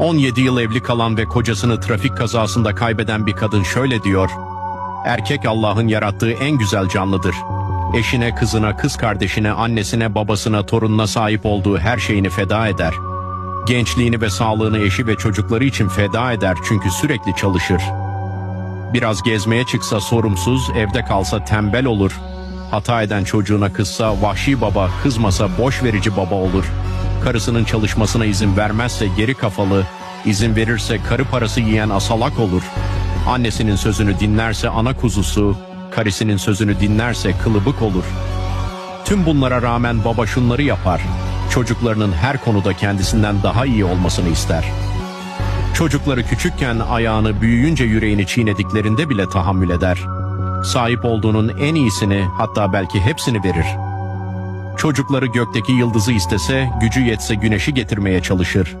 17 yıl evli kalan ve kocasını trafik kazasında kaybeden bir kadın şöyle diyor. Erkek Allah'ın yarattığı en güzel canlıdır. Eşine, kızına, kız kardeşine, annesine, babasına, torununa sahip olduğu her şeyini feda eder. Gençliğini ve sağlığını eşi ve çocukları için feda eder çünkü sürekli çalışır. Biraz gezmeye çıksa sorumsuz, evde kalsa tembel olur. Hata eden çocuğuna kızsa vahşi baba, kızmasa boş verici baba olur. Karısının çalışmasına izin vermezse geri kafalı, izin verirse karı parası yiyen asalak olur. Annesinin sözünü dinlerse ana kuzusu, karısının sözünü dinlerse kılıbık olur. Tüm bunlara rağmen baba şunları yapar. Çocuklarının her konuda kendisinden daha iyi olmasını ister. Çocukları küçükken ayağını büyüyünce yüreğini çiğnediklerinde bile tahammül eder. Sahip olduğunun en iyisini hatta belki hepsini verir. Çocukları gökteki yıldızı istese gücü yetse güneşi getirmeye çalışır.